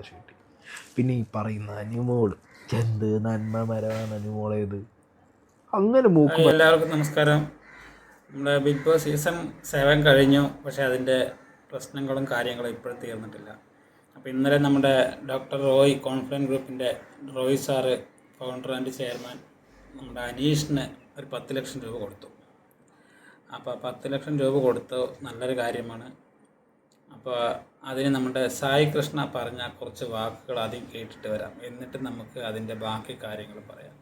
കിട്ടി പിന്നെ ഈ പറയുന്ന അനുമോൾ എന്ത് നന്മ മരമാണ് അനുമോളേത് അങ്ങനെ മൂക്ക് എല്ലാവർക്കും നമസ്കാരം. നമ്മുടെ ബിഗ് ബോസ് സീസൺ സെവൻ കഴിഞ്ഞു. പക്ഷേ അതിന്റെ പ്രശ്നങ്ങളും കാര്യങ്ങളും ഇപ്പോഴും തീർന്നിട്ടില്ല. അപ്പോൾ ഇന്നലെ നമ്മുടെ ഡോക്ടർ റോയ് കോൺഫിഡൻസ് ഗ്രൂപ്പിന്റെ Roy sir founder and chairman നമ്മുടെ അനീഷിന് ഒരു പത്ത് ലക്ഷം രൂപ കൊടുത്തു. അപ്പോൾ പത്ത് ലക്ഷം രൂപ കൊടുത്തു നല്ലൊരു കാര്യമാണ്. അപ്പോൾ അതിന് നമ്മുടെ സായി കൃഷ്ണ പറഞ്ഞ കുറച്ച് വാക്കുകൾ ആദ്യം കേട്ടിട്ട് വരാം. എന്നിട്ട് നമുക്ക് അതിന്റെ ബാക്കി കാര്യങ്ങൾ പറയാം.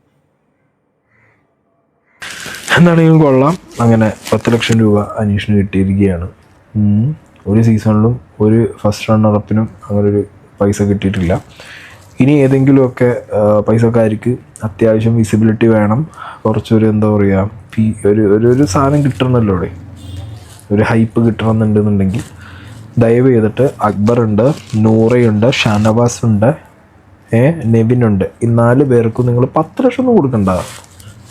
എന്താണെങ്കിലും കൊള്ളാം. അങ്ങനെ പത്ത് ലക്ഷം രൂപ അനീഷിന് കിട്ടിയിരിക്കുകയാണ്. ഒരു സീസണിലും ഒരു ഫസ്റ്റ് റണ്ണറപ്പിനും അങ്ങനെ ഒരു പൈസ കിട്ടിയിട്ടില്ല. ഇനി ഏതെങ്കിലുമൊക്കെ പൈസക്കാർക്ക് അത്യാവശ്യം വിസിബിലിറ്റി വേണം. കുറച്ചൊരു എന്താ പറയുക ഒരു ഒരു സാധനം കിട്ടണമല്ലോ അവിടെ ഒരു ഹൈപ്പ് കിട്ടണമെന്നുണ്ടെന്നുണ്ടെങ്കിൽ ദയവ് ചെയ്തിട്ട് അക്ബർ ഉണ്ട് നൂറയുണ്ട് ഷാനവാസ് ഉണ്ട് ഏ നെവിനുണ്ട്. ഈ നാല് പേർക്കും നിങ്ങൾ പത്ത് ലക്ഷം ഒന്നും കൊടുക്കണ്ട.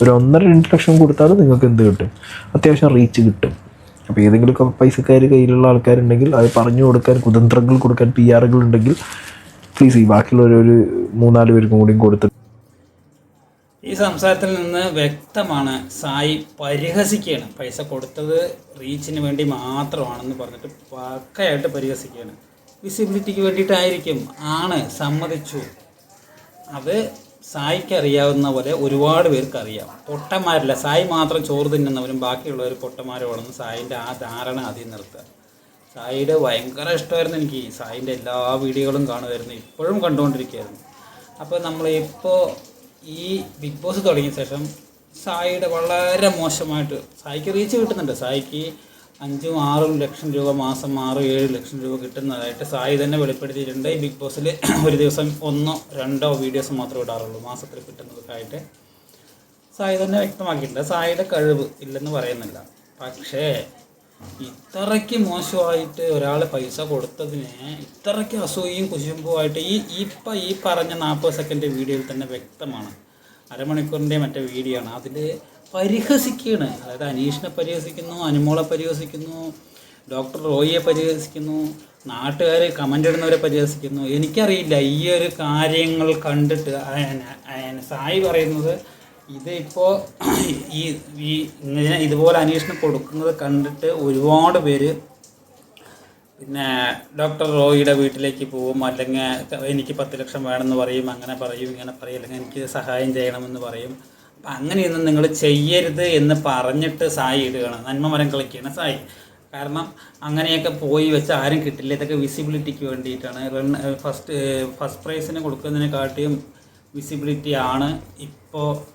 ഒരു ഒന്നര രണ്ട് ലക്ഷം കൊടുത്താൽ നിങ്ങൾക്ക് എന്ത് കിട്ടും? അത്യാവശ്യം റീച്ച് കിട്ടും. അപ്പോൾ ഏതെങ്കിലും പൈസക്കാർ കയ്യിലുള്ള ആൾക്കാരുണ്ടെങ്കിൽ അത് പറഞ്ഞു കൊടുക്കാൻ കുതന്ത്രങ്ങൾ കൊടുക്കാൻ പി ആറുകൾ ഉണ്ടെങ്കിൽ പ്ലീസ് ഈ ബാക്കിയുള്ള ഒരു മൂന്നാൽ പേർക്കും കൂടിയും കൊടുത്ത് ഈ സംസാരത്തിൽ നിന്ന് വ്യക്തമാണ് സായി പരിഹസിക്കുകയാണ്. പൈസ കൊടുത്തത് റീച്ചിന് വേണ്ടി മാത്രമാണെന്ന് പറഞ്ഞിട്ട് പക്കയായിട്ട് പരിഹസിക്കുകയാണ്. വിസിബിലിറ്റിക്ക് വേണ്ടിയിട്ടായിരിക്കും. ആണ് സമ്മതിച്ചു. അത് സായിക്ക് അറിയാവുന്ന പോലെ ഒരുപാട് പേർക്ക് അറിയാം. പൊട്ടന്മാരില്ല സായി മാത്രം ചോറ് തിന്നുന്നവരും ബാക്കിയുള്ളവർ പൊട്ടന്മാരോടെന്ന് സായിന്റെ ആ ധാരണ ആദ്യം നിർത്തുക. സായിയുടെ ഭയങ്കര ഇഷ്ടമായിരുന്നു എനിക്ക്. സായിന്റെ എല്ലാ വീഡിയോകളും കാണുമായിരുന്നു. ഇപ്പോഴും കണ്ടുകൊണ്ടിരിക്കുകയായിരുന്നു. അപ്പോൾ നമ്മൾ ഇപ്പോൾ ഈ ബിഗ് ബോസ് തുടങ്ങിയ ശേഷം സായിയുടെ വളരെ മോശമായിട്ട് സായിക്ക് റീച്ച് കിട്ടുന്നുണ്ട്. സായിക്ക് അഞ്ചും ആറും ലക്ഷം രൂപ മാസം ആറും ഏഴ് ലക്ഷം രൂപ കിട്ടുന്നതായിട്ട് സായി തന്നെ വെളിപ്പെടുത്തിയിട്ടുണ്ട്. ഈ ബിഗ് ബോസിൽ ഒരു ദിവസം ഒന്നോ രണ്ടോ വീഡിയോസ് മാത്രമേ ഇടാറുള്ളൂ. മാസത്തിൽ കിട്ടുന്നതൊക്കെ സായി തന്നെ വ്യക്തമാക്കിയിട്ടുണ്ട്. സായിയുടെ കഴിവ് ഇല്ലെന്ന് പറയുന്നില്ല. പക്ഷേ ഇത്രയ്ക്ക് മോശമായിട്ട് ഒരാൾ പൈസ കൊടുത്തതിന് ഇത്രയ്ക്ക് അസൂയയും കുശുമ്പുമായിട്ട് ഈ ഇപ്പം ഈ പറഞ്ഞ നാൽപ്പത് സെക്കൻഡ് വീഡിയോയിൽ തന്നെ വ്യക്തമാണ്. അരമണിക്കൂറിന്റെ മറ്റേ വീഡിയോ ആണ്. അതിൽ പരിഹസിക്കുകയാണ്. അതായത് അനീഷിനെ പരിഹസിക്കുന്നു അനുമോളെ പരിഹസിക്കുന്നു ഡോക്ടർ റോയിയെ പരിഹസിക്കുന്നു നാട്ടുകാർ കമന്റ് ഇടുന്നവരെ പരിഹസിക്കുന്നു. എനിക്കറിയില്ല ഈ ഒരു കാര്യങ്ങൾ കണ്ടിട്ട് സായി പറയുന്നത് ഇത് ഇപ്പോൾ ഈ ഇങ്ങനെ ഇതുപോലെ അന്വേഷണം കൊടുക്കുന്നത് കണ്ടിട്ട് ഒരുപാട് പേര് പിന്നെ ഡോക്ടർ റോയിയുടെ വീട്ടിലേക്ക് പോവും അല്ലെങ്കിൽ എനിക്ക് പത്ത് ലക്ഷം വേണമെന്ന് പറയും. അങ്ങനെ പറയും ഇങ്ങനെ പറയും. അല്ലെങ്കിൽ എനിക്ക് സഹായം ചെയ്യണമെന്ന് പറയും. അപ്പം അങ്ങനെയൊന്നും നിങ്ങൾ ചെയ്യരുത് എന്ന് പറഞ്ഞിട്ട് സായി ഇടുകയാണ്. നന്മ മരം കളിക്കുകയാണ് സായി. കാരണം അങ്ങനെയൊക്കെ പോയി വെച്ച് ആരും കിട്ടില്ല. ഇതൊക്കെ വിസിബിലിറ്റിക്ക് വേണ്ടിയിട്ടാണ്. റൺ ഫസ്റ്റ് ഫസ്റ്റ് പ്രൈസിന് കൊടുക്കുന്നതിനെക്കാട്ടിയും വിസിബിലിറ്റി ആണ് ഇപ്പോൾ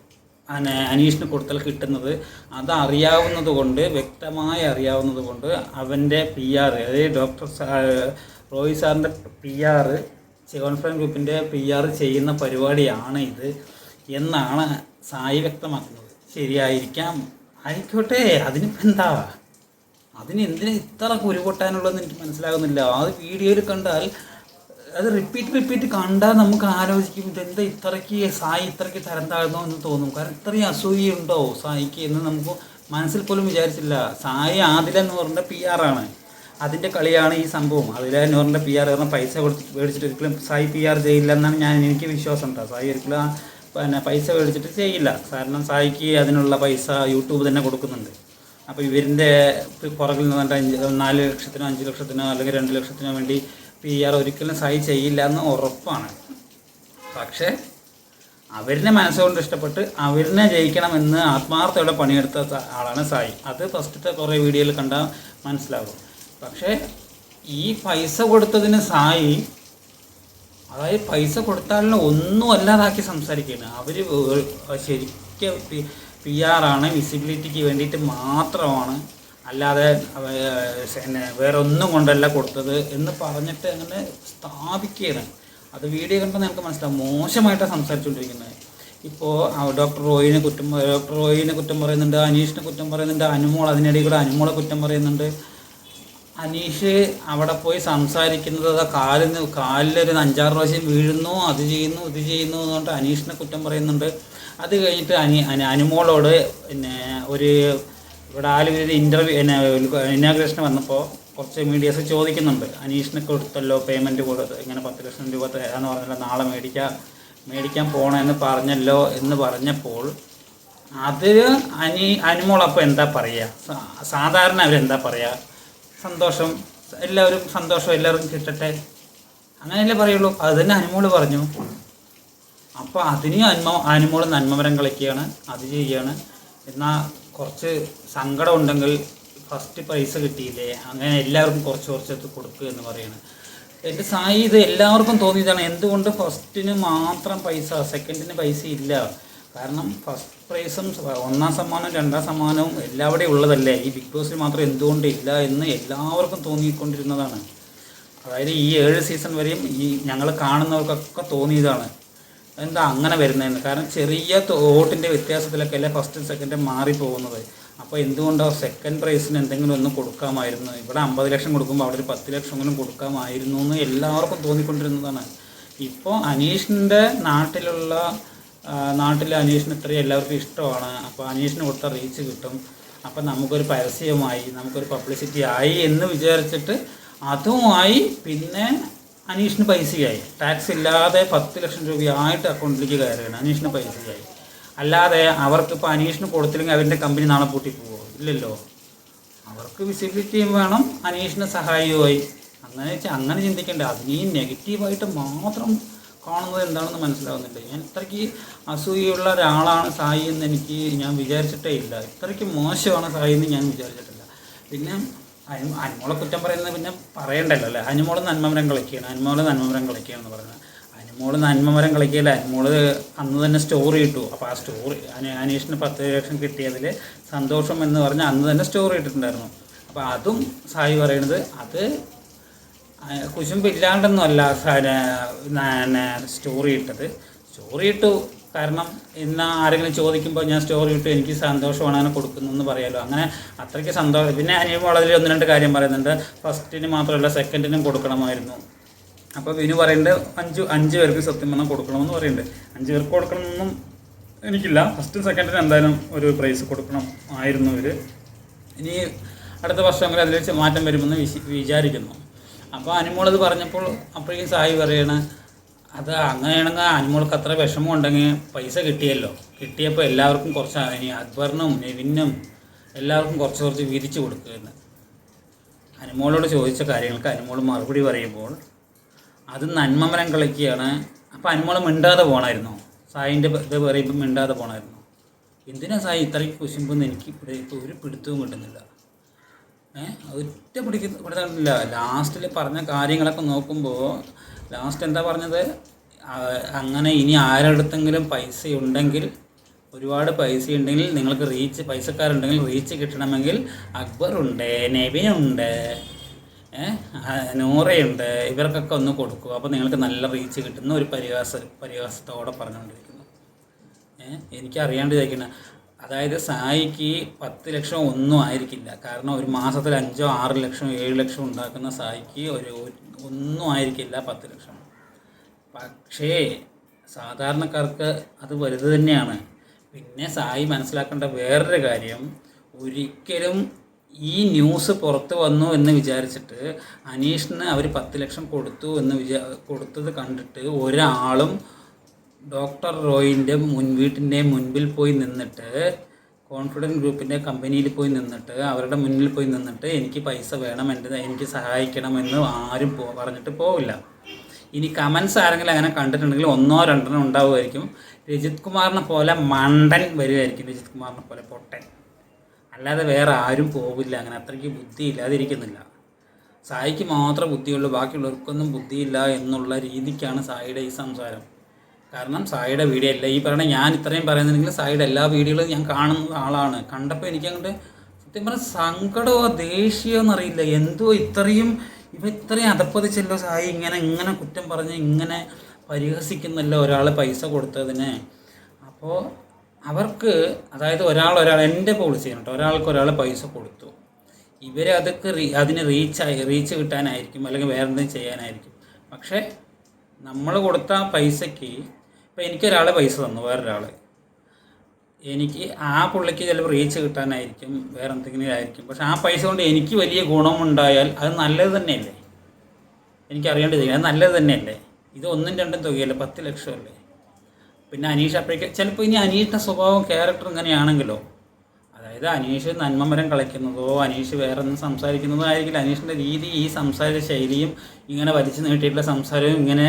അനീഷിന് കൊടുത്താൽ കിട്ടുന്നത് അത് അറിയാവുന്നത് കൊണ്ട് വ്യക്തമായി അറിയാവുന്നത് കൊണ്ട് അവന്റെ പി ആർ അതായത് ഡോക്ടർ റോയി സാറിന്റെ പി ആർ കോൺഫറൻസ് ഗ്രൂപ്പിന്റെ പി ആർ ചെയ്യുന്ന പരിപാടിയാണ് ഇത് എന്നാണ് സായി വ്യക്തമാക്കുന്നത്. ശരിയായിരിക്കാം. ആയിക്കോട്ടെ അതിനിപ്പോൾ എന്താ? അതിന് എന്തിനാ ഇത്ര കുരുപൊട്ടാനുള്ളതെന്ന് എനിക്ക് മനസ്സിലാകുന്നില്ല. അത് വീഡിയോയിൽ കണ്ടാൽ അത് റിപ്പീറ്റ് റിപ്പീറ്റ് കണ്ടാൽ നമുക്ക് ആലോചിക്കും ഇതെന്താ ഇത്രയ്ക്ക് സായി ഇത്രയ്ക്ക് തരം താഴ്ന്നോ എന്ന് തോന്നും. കാരണം ഇത്രയും അസൂയുണ്ടോ സായിക്ക് എന്ന് നമുക്ക് മനസ്സിൽ പോലും വിചാരിച്ചില്ല. സായി ആദില എന്ന് പറഞ്ഞ പി ആണ്. അതിന്റെ കളിയാണ് ഈ സംഭവം. അതിലെ പറഞ്ഞ പി ആർ കാരണം പൈസ കൊടുത്ത് മേടിച്ചിട്ട് ഒരിക്കലും സായി പി ആർ ചെയ്യില്ല എന്നാണ് ഞാൻ എനിക്ക് വിശ്വാസം കേട്ടോ സായി ഒരിക്കലും പിന്നെ പൈസ മേടിച്ചിട്ട് ചെയ്യില്ല. കാരണം സായിക്ക് അതിനുള്ള പൈസ യൂട്യൂബ് തന്നെ കൊടുക്കുന്നുണ്ട്. അപ്പോൾ ഇവരിന്റെ പുറകിൽ നിന്നിട്ട് അഞ്ച് നാല് ലക്ഷത്തിനോ അഞ്ച് ലക്ഷത്തിനോ അല്ലെങ്കിൽ രണ്ട് ലക്ഷത്തിനോ വേണ്ടി പി ആർ ഒരിക്കലും സഹി ചെയ്യില്ല എന്ന് ഉറപ്പാണ്. പക്ഷേ അവരിനെ മനസ്സുകൊണ്ട് ഇഷ്ടപ്പെട്ട് അവരിനെ ജയിക്കണമെന്ന് ആത്മാർത്ഥയോടെ പണിയെടുത്ത ആളാണ് സായി അത് ഫസ്റ്റത്തെ കുറേ വീഡിയോയിൽ കണ്ടാൽ മനസ്സിലാകും പക്ഷേ ഈ പൈസ കൊടുത്തതിന് സായി അതായത് പൈസ കൊടുത്താലും ഒന്നും അല്ലാതാക്കി സംസാരിക്കുകയാണ്. അവർ ശരിക്കും പി ആറാണ് വിസിബിലിറ്റിക്ക് വേണ്ടിയിട്ട് മാത്രമാണ് അല്ലാതെ പിന്നെ വേറെ ഒന്നും കൊണ്ടല്ല കൊടുത്തത് എന്ന് പറഞ്ഞിട്ട് അങ്ങനെ സ്ഥാപിക്കുകയാണ്. അത് വീഡിയോ കണ്ടപ്പോൾ നമുക്ക് മനസ്സിലാവും മോശമായിട്ടാണ് സംസാരിച്ചുകൊണ്ടിരിക്കുന്നത് ഇപ്പോൾ ഡോക്ടർ റോയിനെ കുറ്റം ഡോക്ടർ റോയിനെ കുറ്റം പറയുന്നുണ്ട് അനീഷിനെ കുറ്റം പറയുന്നുണ്ട് അനുമോൾ അതിനിടയിൽ കൂടെ അനുമോളെ കുറ്റം പറയുന്നുണ്ട്. അനീഷ് അവിടെ പോയി സംസാരിക്കുന്നത് അത് കാലിന് കാലിലൊരു അഞ്ചാറ് പ്രാവശ്യം വീഴുന്നു അത് ചെയ്യുന്നു ഇത് ചെയ്യുന്നു എന്ന് പറഞ്ഞിട്ട് അനീഷിനെ കുറ്റം പറയുന്നുണ്ട്. അത് കഴിഞ്ഞിട്ട് അനി- അനുമോളോട് പിന്നെ ഒരു ഇവിടെ ആലുവിധ ഇന്റർവ്യൂ ഇനാഗ്രേഷന് വന്നപ്പോൾ കുറച്ച് മീഡിയസ് ചോദിക്കുന്നുണ്ട്. അനീഷിനെ കൊടുത്തല്ലോ പേയ്മെന്റ് കൊടുത്ത്. ഇങ്ങനെ പത്ത് ലക്ഷം രൂപ തരാമെന്ന് പറഞ്ഞല്ലോ നാളെ മേടിക്കാം മേടിക്കാൻ പോകണമെന്ന് പറഞ്ഞല്ലോ എന്ന് പറഞ്ഞപ്പോൾ അത് അനി അനുമോളപ്പം എന്താ പറയുക സാധാരണ അവരെന്താ പറയുക സന്തോഷം എല്ലാവരും സന്തോഷം എല്ലാവരും കിട്ടട്ടെ. അങ്ങനെയല്ലേ പറയുള്ളൂ. അത് തന്നെ അനുമോൾ പറഞ്ഞു. അപ്പോൾ അതിന് അനുമോ അനുമോൾ നന്മമരം കളിക്കുകയാണ്. അത് ചെയ്യുകയാണ്. എന്നാൽ കുറച്ച് സങ്കടം ഉണ്ടെങ്കിൽ ഫസ്റ്റ് പൈസ കിട്ടിയില്ലേ? അങ്ങനെ എല്ലാവർക്കും കുറച്ച് കുറച്ച് കൊടുക്കുക എന്ന് പറയുന്നത് എന്റെ സായി ഇത് എല്ലാവർക്കും തോന്നിയതാണ്. എന്തുകൊണ്ട് ഫസ്റ്റിന് മാത്രം പൈസ സെക്കൻഡിന് പൈസ ഇല്ല? കാരണം ഫസ്റ്റ് പ്രൈസും ഒന്നാം സമ്മാനവും രണ്ടാം സമ്മാനവും എല്ലാവിടെയും ഉള്ളതല്ലേ? ഈ ബിഗ് ബോസിൽ മാത്രം എന്തുകൊണ്ട് ഇല്ല എന്ന് എല്ലാവർക്കും തോന്നിക്കൊണ്ടിരുന്നതാണ്. അതായത് ഈ ഏഴ് സീസൺ വരെയും ഈ ഞങ്ങൾ കാണുന്നവർക്കൊക്കെ തോന്നിയതാണ്. എന്താ അങ്ങനെ വരുന്നതെന്ന്? കാരണം ചെറിയ വോട്ടിന്റെ വ്യത്യാസത്തിലൊക്കെ അല്ലേ ഫസ്റ്റ് മാറി പോകുന്നത്. അപ്പോൾ എന്തുകൊണ്ടോ സെക്കൻഡ് പ്രൈസിന് എന്തെങ്കിലും ഒന്ന് കൊടുക്കാമായിരുന്നു. ഇവിടെ അമ്പത് ലക്ഷം കൊടുക്കുമ്പോൾ അവിടെ ഒരു പത്ത് ലക്ഷമെങ്കിലും കൊടുക്കാമായിരുന്നു എന്ന് എല്ലാവർക്കും തോന്നിക്കൊണ്ടിരുന്നതാണ്. ഇപ്പോൾ അനീഷിന്റെ നാട്ടിലുള്ള നാട്ടിലെ അനീഷിന് ഇത്രയും എല്ലാവർക്കും ഇഷ്ടമാണ്. അപ്പോൾ അനീഷിന് കൊടുത്ത റീച്ച് കിട്ടും. അപ്പം നമുക്കൊരു പരസ്യമായി നമുക്കൊരു പബ്ലിസിറ്റി ആയി എന്ന് വിചാരിച്ചിട്ട് അതുമായി പിന്നെ അനീഷിന് പൈസയായി. ടാക്സ് ഇല്ലാതെ പത്ത് ലക്ഷം രൂപയായിട്ട് അക്കൗണ്ടിലേക്ക് കയറുകയാണ്. അനീഷിന് പൈസയായി. അല്ലാതെ അവർക്ക് ഇപ്പോൾ അനീഷിന് കൊടുത്തില്ലെങ്കിൽ അവരുടെ കമ്പനി നാളെ പൂട്ടി പോകുമോ ഇല്ലല്ലോ. അവർക്ക് വിസിബിലിറ്റിയും വേണം അനീഷിന് സഹായവുമായി അങ്ങനെ വെച്ചാൽ അങ്ങനെ ചിന്തിക്കേണ്ട. അതിന് ഈ നെഗറ്റീവായിട്ട് മാത്രം കാണുന്നത് എന്താണെന്ന് മനസ്സിലാവുന്നില്ല. ഞാൻ ഇത്രയ്ക്ക് അസൂയുള്ള ഒരാളാണ് സായി എന്ന് എനിക്ക് ഞാൻ വിചാരിച്ചിട്ടേ ഇല്ല. ഇത്രയ്ക്ക് മോശമാണ് സായി എന്ന് ഞാൻ വിചാരിച്ചിട്ടില്ല. പിന്നെ അനു അനുമോളെ കുറ്റം പറയുന്നത് പിന്നെ പറയണ്ടല്ലോ അല്ലേ? അനുമോൾ നന്മമരം കളിക്കുകയാണ്. അനുമോൾ നന്മമരം കളിക്കുകയാണെന്ന് പറയുന്നത്. അനുമോൾ നന്മമരം കളിക്കുകയല്ല അനുമോൾ അന്ന് തന്നെ സ്റ്റോറി ഇട്ടു. അപ്പോൾ ആ സ്റ്റോറി അനീഷിന് പത്ത് ലക്ഷം കിട്ടിയതിൽ സന്തോഷം എന്ന് പറഞ്ഞ് അന്ന് തന്നെ സ്റ്റോറി ഇട്ടിട്ടുണ്ടായിരുന്നു. അപ്പോൾ അതും സായി പറയണത് അത് കുശുമ്പില്ലാണ്ടൊന്നും അല്ല സ്റ്റോറി ഇട്ടത്. സ്റ്റോറി ഇട്ടു. കാരണം ഇന്ന് ആരെങ്കിലും ചോദിക്കുമ്പോൾ ഞാൻ സ്റ്റോറി ഇട്ടു എനിക്ക് സന്തോഷമാണ് അങ്ങനെ കൊടുക്കുന്നു എന്ന് പറയാലോ. അങ്ങനെ അത്രയ്ക്ക് സന്തോഷം. പിന്നെ അനിയും വളരെ ഒന്ന് രണ്ട് കാര്യം പറയുന്നുണ്ട്. ഫസ്റ്റിന് മാത്രമല്ല സെക്കൻഡിനും കൊടുക്കണമായിരുന്നു. അപ്പോൾ വിനു പറയുന്നുണ്ട് അഞ്ച് അഞ്ച് പേർക്ക് സത്യം പറഞ്ഞാൽ കൊടുക്കണമെന്ന് പറയുന്നുണ്ട്. അഞ്ച് പേർക്ക് കൊടുക്കണമെന്നും എനിക്കില്ല. ഫസ്റ്റും സെക്കൻഡിനും എന്തായാലും ഒരു പ്രൈസ് കൊടുക്കണം ആയിരുന്നു ഇവർ ഇനി അടുത്ത വർഷമെങ്കിലും അതിൽ മാറ്റം വരുമെന്ന് വിചാരിക്കുന്നു. അപ്പോൾ അനുമോളത് പറഞ്ഞപ്പോൾ അപ്പോഴേക്കും സായി പറയണ അത് അങ്ങനെയാണെങ്കിൽ അനുമോൾക്ക് അത്ര വിഷമം ഉണ്ടെങ്കിൽ പൈസ കിട്ടിയല്ലോ. കിട്ടിയപ്പോൾ എല്ലാവർക്കും കുറച്ച് ഇനി അക്ബറിനും നെവിനും എല്ലാവർക്കും കുറച്ച് കുറച്ച് വിരിച്ച് കൊടുക്കുമെന്ന് അനുമോളോട് ചോദിച്ച കാര്യങ്ങൾക്ക് അനുമോൾ മറുപടി പറയുമ്പോൾ അത് നന്മമരം കളിക്കുകയാണ്. അപ്പോൾ അനുമോൾ മിണ്ടാതെ പോകണമായിരുന്നു സായിന്റെ ഇത് പറയുമ്പോൾ മിണ്ടാതെ പോകണമായിരുന്നു എന്തിനാ സായി ഇത്രയ്ക്ക് കുശുമ്പെന്ന് എനിക്ക് ഒരു പിടുത്തവും കിട്ടുന്നില്ല. ഏഹ് ഒറ്റ പിടിക്കുന്ന പിടുത്തില്ല ലാസ്റ്റിൽ പറഞ്ഞ കാര്യങ്ങളൊക്കെ നോക്കുമ്പോൾ ലാസ്റ്റ് എന്താ പറഞ്ഞത്? അങ്ങനെ ഇനി ആരടുത്തെങ്കിലും പൈസ ഉണ്ടെങ്കിൽ ഒരുപാട് പൈസ ഉണ്ടെങ്കിൽ നിങ്ങൾക്ക് റീച്ച് പൈസക്കാരുണ്ടെങ്കിൽ റീച്ച് കിട്ടണമെങ്കിൽ അക്ബറുണ്ട് ഉണ്ട് ഏഹ് നൂറയുണ്ട്. ഇവർക്കൊക്കെ ഒന്ന് കൊടുക്കും അപ്പോൾ നിങ്ങൾക്ക് നല്ല റീച്ച് കിട്ടുന്ന ഒരു പരിഹാസ പരിഹാസത്തോടെ പറഞ്ഞുകൊണ്ടിരിക്കുന്നു. ഏഹ് എനിക്ക് അറിയാണ്ട് അതായത് സായിക്ക് പത്ത് ലക്ഷം ഒന്നും ആയിരിക്കില്ല. കാരണം ഒരു മാസത്തിൽ അഞ്ചോ ആറ് ലക്ഷം ഏഴ് ലക്ഷം ഉണ്ടാക്കുന്ന സായിക്ക് ഒരു ഒന്നും ആയിരിക്കില്ല പത്ത് ലക്ഷം. പക്ഷേ സാധാരണക്കാർക്ക് അത് വലുത് തന്നെയാണ്. പിന്നെ സായി മനസ്സിലാക്കേണ്ട വേറൊരു കാര്യം ഒരിക്കലും ഈ ന്യൂസ് പുറത്തു വന്നു എന്ന് വിചാരിച്ചിട്ട് അനീഷിന് അവർ പത്ത് ലക്ഷം കൊടുത്തു എന്ന് വിചാ കൊടുത്തത് കണ്ടിട്ട് ഒരാളും ഡോക്ടർ റോയിന്റെ മുൻവീട്ടിന്റെ മുൻപിൽ പോയി നിന്നിട്ട് കോൺഫിഡന്റ് ഗ്രൂപ്പിന്റെ കമ്പനിയിൽ പോയി നിന്നിട്ട് അവരുടെ മുന്നിൽ പോയി നിന്നിട്ട് എനിക്ക് പൈസ വേണം എന്റെ എനിക്ക് സഹായിക്കണമെന്ന് ആരും പോ പറഞ്ഞിട്ട് പോവില്ല. ഇനി കമൻസ് ആരെങ്കിലും അങ്ങനെ കണ്ടിട്ടുണ്ടെങ്കിൽ ഒന്നോ രണ്ടെണ്ണോ ഉണ്ടാവുമായിരിക്കും. രജിത് കുമാറിനെ പോലെ മണ്ടൻ വരുമായിരിക്കും രജിത് കുമാറിനെ പോലെ പൊട്ടൻ. അല്ലാതെ വേറെ ആരും പോവില്ല അങ്ങനെ അത്രയ്ക്ക് ബുദ്ധി ഇല്ലാതിരിക്കുന്നില്ല. സായിക്ക് മാത്രമേ ബുദ്ധിയുള്ളൂ ബാക്കിയുള്ളവർക്കൊന്നും ബുദ്ധിയില്ല എന്നുള്ള രീതിക്കാണ് സായിയുടെ ഈ സംസാരം. കാരണം സായിയുടെ വീഡിയോ അല്ല. ഈ പറയണ ഞാൻ ഇത്രയും പറയുന്നുണ്ടെങ്കിൽ സായിയുടെ എല്ലാ വീഡിയോകളും ഞാൻ കാണുന്ന ആളാണ്. കണ്ടപ്പോൾ എനിക്ക് അങ്ങോട്ട് സത്യം പറഞ്ഞാൽ സങ്കടമോ ദേഷ്യമോ എന്നറിയില്ല. എന്തോ ഇത്രയും ഇവ ഇത്രയും അതപ്പതിച്ചല്ലോ സായി. ഇങ്ങനെ ഇങ്ങനെ കുറ്റം പറഞ്ഞ് ഇങ്ങനെ പരിഹസിക്കുന്നല്ലോ ഒരാൾ പൈസ കൊടുത്തതിന്. അപ്പോൾ അവർക്ക് അതായത് ഒരാൾ ഒരാൾ എന്റെ പോളിസിയാണ് കേട്ടോ. ഒരാൾക്ക് ഒരാൾ പൈസ കൊടുത്തു. ഇവർ അതൊക്കെ റീ അതിന് റീച്ചായി റീച്ച് കിട്ടാനായിരിക്കും അല്ലെങ്കിൽ വേറെ എന്തെങ്കിലും ചെയ്യാനായിരിക്കും. പക്ഷേ നമ്മൾ കൊടുത്ത പൈസയ്ക്ക് ഇപ്പോൾ എനിക്കൊരാൾ പൈസ തന്നു വേറൊരാൾ എനിക്ക് ആ പുള്ളിക്ക് ചിലപ്പോൾ റീച്ച് കിട്ടാനായിരിക്കും വേറെ എന്തെങ്കിലും ആയിരിക്കും പക്ഷെ ആ പൈസ കൊണ്ട് എനിക്ക് വലിയ ഗുണമുണ്ടായാൽ അത് നല്ലത് തന്നെയല്ലേ? എനിക്കറിയേണ്ടത് അത് നല്ലത് തന്നെയല്ലേ? ഇത് ഒന്നും രണ്ടും തുകയല്ലേ പത്ത് ലക്ഷമല്ലേ? പിന്നെ അനീഷ് അപ്പോഴേക്ക് ചിലപ്പോൾ ഇനി അനീഷിന്റെ സ്വഭാവം ക്യാരക്ടർ ഇങ്ങനെയാണെങ്കിലോ അതായത് അനീഷ് നന്മമരം കളിക്കുന്നതോ അനീഷ് വേറെ ഒന്നും സംസാരിക്കുന്നതോ ആയിരിക്കില്ല. അനീഷിന്റെ രീതി ഈ സംസാര ശൈലിയും ഇങ്ങനെ വലിച്ചു നീട്ടിയിട്ടുള്ള സംസാരവും ഇങ്ങനെ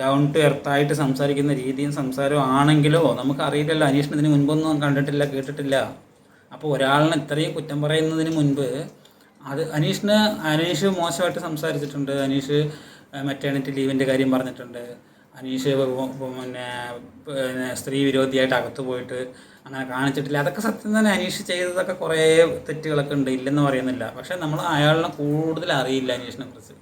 ഡൗൺ ടു എർത്തായിട്ട് സംസാരിക്കുന്ന രീതിയും സംസാരവും ആണെങ്കിലോ? നമുക്കറിയില്ലല്ലോ. അനീഷിന് ഇതിന് മുൻപൊന്നും കണ്ടിട്ടില്ല കേട്ടിട്ടില്ല. അപ്പോൾ ഒരാളിനെ ഇത്രയും കുറ്റം പറയുന്നതിന് മുൻപ് അത് അനീഷിന് അനീഷ് മോശമായിട്ട് സംസാരിച്ചിട്ടുണ്ട്. അനീഷ് മെറ്റേണിറ്റി ലീവിന്റെ കാര്യം പറഞ്ഞിട്ടുണ്ട്. അനീഷ് പിന്നെ സ്ത്രീ വിരോധിയായിട്ട് അകത്ത് പോയിട്ട് അങ്ങനെ കാണിച്ചിട്ടില്ല. അതൊക്കെ സത്യം തന്നെ അനീഷ് ചെയ്തതൊക്കെ കുറേ തെറ്റുകളൊക്കെ ഉണ്ട്. ഇല്ലെന്ന് പറയുന്നില്ല. പക്ഷേ നമ്മൾ അയാളിനെ കൂടുതൽ അറിയില്ല അനീഷിനെ കുറിച്ച്.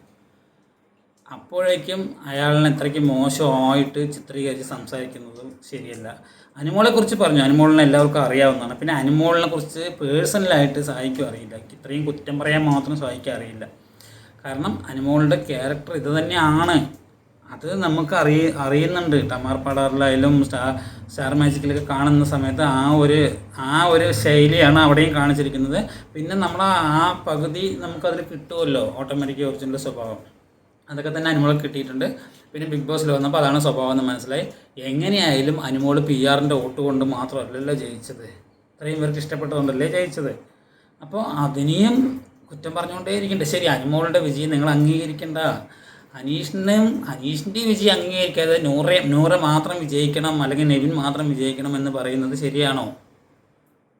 അപ്പോഴേക്കും അയാളിനെ ഇത്രയ്ക്ക് മോശമായിട്ട് ചിത്രീകരിച്ച് സംസാരിക്കുന്നതും ശരിയല്ല. അനുമോളെ കുറിച്ച് പറഞ്ഞു. അനുമോളിനെ എല്ലാവർക്കും അറിയാവുന്നതാണ്. പിന്നെ അനുമോളിനെ കുറിച്ച് പേഴ്സണലായിട്ട് സഹായിക്കും അറിയില്ല. ഇത്രയും കുറ്റം പറയാൻ മാത്രം സഹായിക്കാൻ അറിയില്ല. കാരണം അനുമോളുടെ ക്യാരക്ടർ ഇത് തന്നെയാണ്. അത് നമുക്ക് അറിയ അറിയുന്നുണ്ട്. ടമാർ പടാറിലായാലും സ്റ്റാർ സ്റ്റാർ മാജിക്കിലൊക്കെ കാണുന്ന സമയത്ത് ആ ഒരു ആ ഒരു ശൈലിയാണ് അവിടെയും കാണിച്ചിരിക്കുന്നത്. പിന്നെ നമ്മൾ ആ പകുതി നമുക്കതിൽ കിട്ടുമല്ലോ ഓട്ടോമാറ്റിക് ഒറിജിനൽ സ്വഭാവം. അതൊക്കെ തന്നെ അനുമോൾക്ക് കിട്ടിയിട്ടുണ്ട്. പിന്നെ ബിഗ് ബോസിൽ വന്നപ്പോൾ അതാണ് സ്വഭാവം എന്ന് മനസ്സിലായി. എങ്ങനെയായാലും അനുമോൾ പി ആറിന്റെ വോട്ട് കൊണ്ട് മാത്രമല്ലല്ലോ ജയിച്ചത്. ഇത്രയും പേർക്ക് ഇഷ്ടപ്പെട്ടതുകൊണ്ടല്ലേ ജയിച്ചത്. അപ്പോൾ അതിനെയും കുറ്റം പറഞ്ഞുകൊണ്ടേ ഇരിക്കണ്ടേ ശരി അനുമോളുടെ വിജയം നിങ്ങൾ അംഗീകരിക്കണ്ട. അനീഷിനും അനീഷിന്റെ വിജയം അംഗീകരിക്കാതെ നൂറെ നൂറെ മാത്രം വിജയിക്കണം അല്ലെങ്കിൽ നെവിൻ മാത്രം വിജയിക്കണം എന്ന് പറയുന്നത് ശരിയാണോ?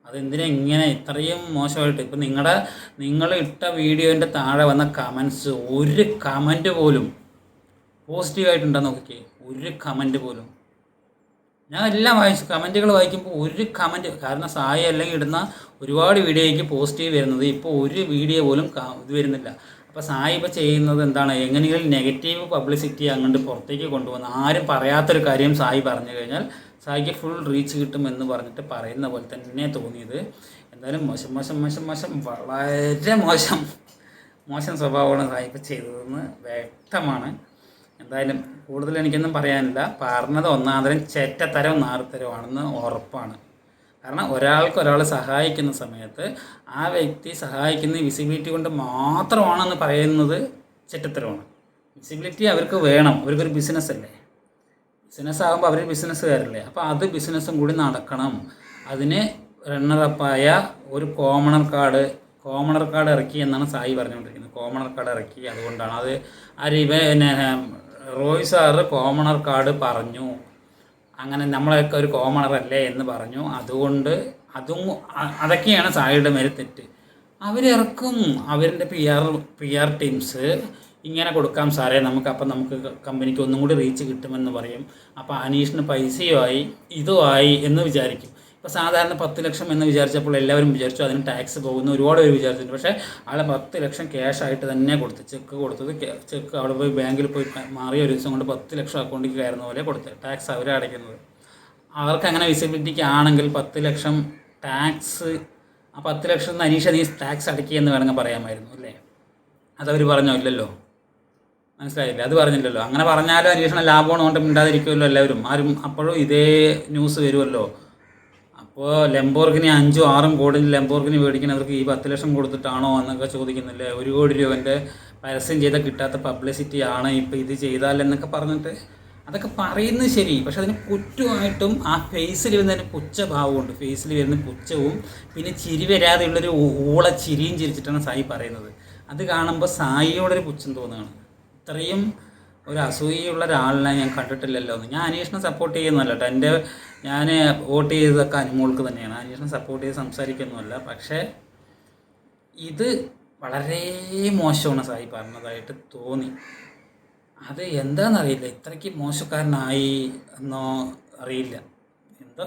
അതെന്തിനാ ഇങ്ങനെ ഇത്രയും മോശമായിട്ട്? ഇപ്പം നിങ്ങളുടെ നിങ്ങൾ ഇട്ട വീഡിയോന്റെ താഴെ വന്ന കമൻസ് ഒരു കമന്റ് പോലും പോസിറ്റീവായിട്ടുണ്ടോ നോക്കിക്കേ. ഒരു കമന്റ് പോലും. ഞാൻ എല്ലാം വായിച്ചു. കമന്റുകൾ വായിക്കുമ്പോൾ ഒരു കമന്റ് കാരണം സായി അല്ലെങ്കിൽ ഇടുന്ന ഒരുപാട് വീഡിയോയ്ക്ക് പോസിറ്റീവ് വരുന്നത് ഇപ്പോൾ ഒരു വീഡിയോ പോലും ഇത് വരുന്നില്ല. അപ്പോൾ സായി ഇപ്പോൾ ചെയ്യുന്നത് എന്താണ്? എങ്ങനെയെങ്കിലും നെഗറ്റീവ് പബ്ലിസിറ്റി അങ്ങോട്ട് പുറത്തേക്ക് കൊണ്ടുവന്ന് ആരും പറയാത്തൊരു കാര്യം സായി പറഞ്ഞു കഴിഞ്ഞാൽ സായിക്ക് ഫുൾ റീച്ച് കിട്ടുമെന്ന് പറഞ്ഞിട്ട് പറയുന്ന പോലെ തന്നെ തോന്നിയത്. എന്തായാലും മോശം മോശം മോശം മോശം. വളരെ മോശം. മോശം സ്വഭാവമാണ് സായി ഇപ്പോൾ ചെയ്തതെന്ന് വ്യക്തമാണ്. എന്തായാലും കൂടുതൽ എനിക്കൊന്നും പറയാനില്ല. പറഞ്ഞത് ഒന്നാന്തരം ചെറ്റത്തരവും നാറുത്തരവുമാണെന്ന് ഉറപ്പാണ്. കാരണം ഒരാൾക്ക് ഒരാളെ സഹായിക്കുന്ന സമയത്ത് ആ വ്യക്തി സഹായിക്കുന്ന വിസിബിലിറ്റി കൊണ്ട് മാത്രമാണെന്ന് പറയുന്നത് ചെറ്റത്തരമാണ്. വിസിബിലിറ്റി അവർക്ക് വേണം. അവർക്കൊരു ബിസിനസ് അല്ലേ? ബിസിനസ് ആകുമ്പോൾ അവർ ബിസിനസ്സുകാരല്ലേ അപ്പോൾ അത് ബിസിനസ്സും കൂടി നടക്കണം. അതിന് റണ്ണറപ്പായ ഒരു കോമണർ കാർഡ് കോമണർ കാർഡ് ഇറക്കി എന്നാണ് സായി പറഞ്ഞുകൊണ്ടിരിക്കുന്നത്. കോമണർ കാർഡ് ഇറക്കി. അതുകൊണ്ടാണ് അത് ആ ഇവ പിന്നെ റോയ് സാറ് കോമണർ കാർഡ് പറഞ്ഞു. അങ്ങനെ നമ്മളൊക്കെ ഒരു കോമണറല്ലേ എന്ന് പറഞ്ഞു. അതുകൊണ്ട് അതും അതൊക്കെയാണ് സായിയുടെ മേലെ തെറ്റ്. അവരിറക്കും. അവരുടെ P R P R teams ഇങ്ങനെ കൊടുക്കാം സാറേ. നമുക്ക് അപ്പം നമുക്ക് കമ്പനിക്ക് ഒന്നും കൂടി റീച്ച് കിട്ടുമെന്ന് പറയും. അപ്പോൾ അനീഷിന് പൈസയുമായി ഇതുമായി എന്ന് വിചാരിക്കും. ഇപ്പോൾ സാധാരണ പത്ത് ലക്ഷം എന്ന് വിചാരിച്ചപ്പോൾ എല്ലാവരും വിചാരിച്ചു അതിന് ടാക്സ് പോകുന്നു ഒരുപാട് പേര് വിചാരിച്ചിട്ടുണ്ട്. പക്ഷേ ആളെ പത്ത് ലക്ഷം ക്യാഷ് ആയിട്ട് തന്നെ കൊടുത്ത് ചെക്ക് കൊടുത്തത് ചെക്ക് അവിടെ പോയി ബാങ്കിൽ പോയി മാറിയ ഒരു ദിവസം കൊണ്ട് പത്ത് ലക്ഷം അക്കൗണ്ടിൽ കയറുന്ന പോലെ കൊടുത്ത് ടാക്സ് അവരെ അടയ്ക്കുന്നത്. അവർക്ക് അങ്ങനെ വിസിബിലിറ്റിക്ക് ആണെങ്കിൽ പത്ത് ലക്ഷം ടാക്സ് ആ പത്ത് ലക്ഷം അനീഷ നീ ടാക്സ് അടയ്ക്കുകയെന്ന് വേണമെങ്കിൽ പറയാമായിരുന്നു അല്ലേ? അതവർ പറഞ്ഞോ ഇല്ലല്ലോ? മനസ്സിലായില്ല? അത് പറഞ്ഞില്ലല്ലോ. അങ്ങനെ പറഞ്ഞാലും അന്വേഷണം ലാഭമാണ് കൊണ്ട് മിണ്ടാതിരിക്കുമല്ലോ എല്ലാവരും. ആരും അപ്പോഴും ഇതേ ന്യൂസ് വരുമല്ലോ. അപ്പോൾ ലംബോർഗിനി അഞ്ചും ആറും കോടി ലംബോർഗിനി മേടിക്കുന്നവർക്ക് ഈ പത്ത് ലക്ഷം കൊടുത്തിട്ടാണോ എന്നൊക്കെ ചോദിക്കുന്നില്ലേ? ഒരു കോടി രൂപന്റെ പരസ്യം ചെയ്താൽ കിട്ടാത്ത പബ്ലിസിറ്റി ആണ് ഇപ്പോൾ ഇത് ചെയ്താൽ എന്നൊക്കെ പറഞ്ഞിട്ട് അതൊക്കെ പറയുന്നത് ശരി പക്ഷെ അതിന് കുറ്റമായിട്ടും ആ ഫേസിൽ വരുന്നതിന് പുച്ഛഭാവമുണ്ട്. ഫേസിൽ വരുന്ന പുച്ഛവും പിന്നെ ചിരി വരാതെയുള്ളൊരു ഊള ചിരിയും ചിരിച്ചിട്ടാണ് സായി പറയുന്നത്. അത് കാണുമ്പോൾ സായിയോടൊരു പുച്ഛം തോന്നുകയാണ്. ഇത്രയും ഒരു അസൂയുള്ള ഒരാളിനെ ഞാൻ കണ്ടിട്ടില്ലല്ലോ. എന്ന് ഞാൻ അന്വേഷണം സപ്പോർട്ട് ചെയ്യുന്നല്ല കേട്ടോ. എന്റെ ഞാൻ വോട്ട് ചെയ്തതൊക്കെ അനുമോൾക്ക് തന്നെയാണ്. അന്വേഷണം സപ്പോർട്ട് ചെയ്ത് സംസാരിക്കുന്നുമല്ല പക്ഷേ ഇത് വളരെ മോശമാണ് സായി പറഞ്ഞതായിട്ട് തോന്നി. അത് എന്താണെന്നറിയില്ല ഇത്രയ്ക്ക് മോശക്കാരനായി എന്നോ അറിയില്ല. എന്തോ